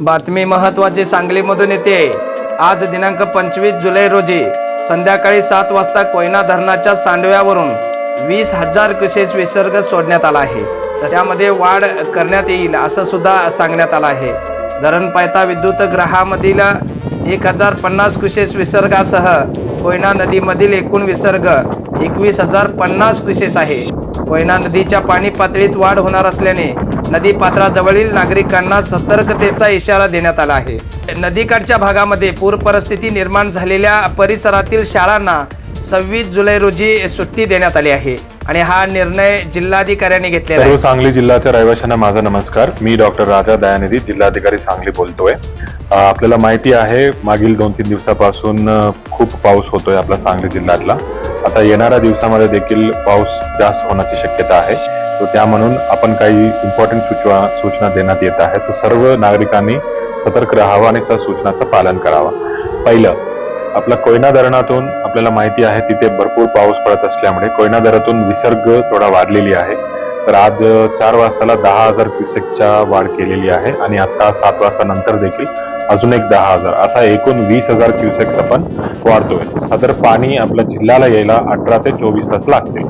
बातमी महत्वाची सांगलीमधून येते. आज दिनांक पंचवीस जुलै रोजी संध्याकाळी सात वाजता कोयना धरणाच्या सांडव्यावरून वीस हजार क्युसेस विसर्ग सोडण्यात आला आहे. त्यामध्ये वाढ करण्यात येईल असं सुद्धा सांगण्यात आलं आहे. धरण पायथा विद्युत ग्रहामधील एक हजार पन्नास क्युसेस विसर्गासह कोयना नदीमधील एकूण विसर्ग एकवीस हजार पन्नास क्युसेस आहे. कोयना नदीच्या पाणी पातळीत वाढ होणार असल्याने नदी पात्राजवळील नागरिकांना सतर्कतेचा इशारा देण्यात आला आहे. नदीकाठच्या भागामध्ये पूर परिस्थिती निर्माण झालेल्या परिसरातील शाळांना सव्वीस जुलै रोजी सुट्टी देण्यात आली आहे आणि हा निर्णय जिल्हाधिकाऱ्यांनी घेतलेला आहे. सांगली जिल्ह्याच्या रहिवाशांना माझा नमस्कार. मी डॉक्टर राजा दयानिधी जिल्हाधिकारी सांगली बोलतोय. आपल्याला माहिती आहे मागील दोन तीन दिवसापासून खूप पाऊस होतोय आपला सांगली जिल्ह्यातला. आता येणाऱ्या दिवसामध्ये देखील पाऊस जास्त होण्याची शक्यता आहे. तो त्या म्हणून आपण काही इम्पॉर्टंट सूचना सूचना देण्यात येत आहे तो सर्व नागरिकांनी सतर्क राहावं आणि सूचनाचं पालन करावं. पहिलं आपला कोयना धरणातून आपल्याला माहिती आहे तिथे भरपूर पाऊस पडत असल्यामुळे कोयना धरणातून विसर्ग थोडा वाढलेली आहे. तर आज चार वाजताला दहा हजार क्युसेकच्या वाढ केलेली आहे आणि आता सात वाजता नंतर देखील अजून एक दहा हजार असा एकूण वीस हजार क्युसेक्स आपण वाढतोय. सदर पाणी आपल्या जिल्ह्याला यायला अठरा ते चोवीस तास लागते.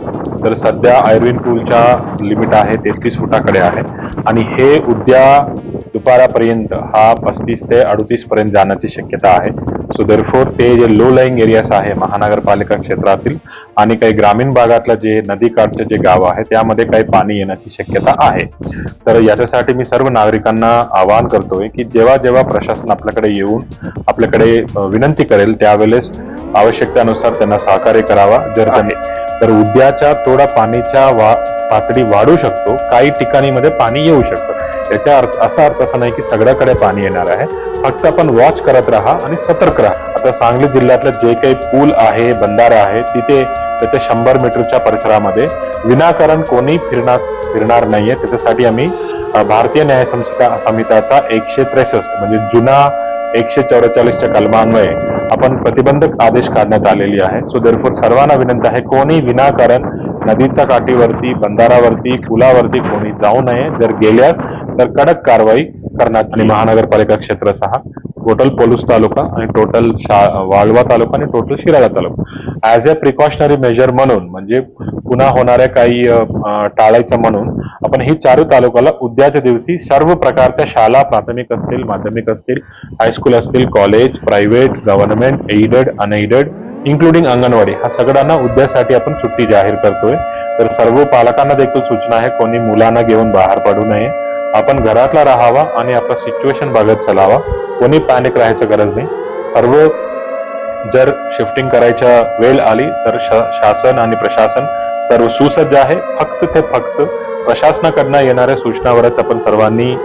तर सध्या आयर्विन पूलच्या लिमिट आहे तेहतीस फुटाकडे आहे. आणि हे उद्या दुपारापर्यंत हा पस्तीस ते अडतीस पर्यंत जाण्याची शक्यता आहे. सो देरफोर ते जे लो लाईंग एरियाज आहे महानगरपालिका क्षेत्रातील आणि काही ग्रामीण भागातला जे नदीकाठचे जे गाव आहे त्यामध्ये काही पाणी येण्याची शक्यता आहे. तर याच्यासाठी मी सर्व नागरिकांना आवाहन करतोय की जेव्हा जेव्हा प्रशासन आपल्याकडे येऊन आपल्याकडे विनंती करेल त्यावेळेस आवश्यकतेनुसार त्यांना सहकार्य करावा. जर त्यांनी तर उद्याच्या थोडा पाणीच्या वा पातळी वाढू शकतो. काही ठिकाणी मध्ये पाणी येऊ शकतं. याचा अर्थ असा अर्थ असा नाही की सगळ्याकडे पाणी येणार आहे. फक्त आपण वॉच करत राहा आणि सतर्क राहा. आता सांगली जिल्ह्यातलं जे काही पूल आहे बंधारा आहे तिथे त्याच्या शंभर मीटरच्या परिसरामध्ये विनाकारण कोणी फिरणार फिरणार नाहीये. त्याच्यासाठी आम्ही भारतीय न्याय संहिता संहिताचा एकशे त्रेसष्ट म्हणजे जुना एकशे चौवेचाळीसच्या कलमान्वये आपण प्रतिबंधक आदेश काढण्यात आलेली आहे. सो देरफोर सर्वांना विनंती आहे कोणी विनाकारण नदीच्या काठीवरती बंधारावरती पुलावरती कोणी जाऊ नये. जर गेल्यास तर कडक कारवाई करण्यात आणि महानगरपालिका क्षेत्र सहा टोटल पोलूस तालुका आणि टोटल वाळवा तालुका आणि total Shirala taluka. As a precautionary measure म्हणून म्हणजे पुन्हा होणाऱ्या काही टाळायचं म्हणून आपण ही चारू तालुक्याला उद्याच्या दिवशी सर्व प्रकारच्या शाळा प्राथमिक असतील माध्यमिक असतील हायस्कूल असतील college private government aided unaided including anganwadi हा सगळ्यांना उद्यासाठी आपण सुट्टी जाहीर करतोय. तर सर्व पालकांना देखील सूचना आहे कोणी मुलांना घेऊन बाहेर पडू नये. आपण घरातला राहावा आणि आपला सिच्युएशन बघत चलावा. कोणी पॅनिक राहायचं गरज नाही. सर्व जर शिफ्टिंग करायच्या वेळ आली तर शा- शासन आणि प्रशासन सर्व सुसज्ज आहे. फक्त ते फक्त प्रशासनाकडनं येणाऱ्या सूचनावरच आपण सर्वांनी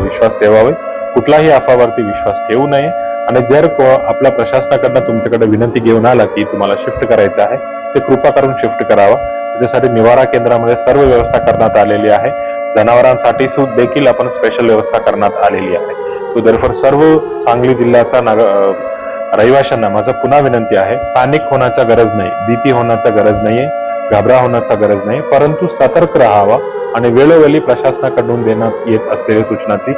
विश्वास ठेवावे. कुठलाही अफावरती विश्वास ठेवू नये. आणि जर को- आपल्या प्रशासनाकडनं तुमच्याकडे विनंती घेऊन आला की तुम्हाला शिफ्ट करायचं आहे ते कृपा करून शिफ्ट करावा. त्याच्यासाठी निवारा केंद्रामध्ये सर्व व्यवस्था करण्यात आलेली आहे. जनावरांसाठी देखील आपण स्पेशल व्यवस्था करण्यात आलेली आहे. तो दरफर सर्व सांगली जिल्ह्याचा नाग रहिवाशांना माझा पुन्हा विनंती आहे पॅनिक होण्याचा गरज नाही भीती होण्याचा गरज नाहीये घाबरा होण्याचा गरज नाही परंतु सतर्क राहावा आणि वेळोवेळी प्रशासनाकडून देण्यात येत असलेल्या सूचनाची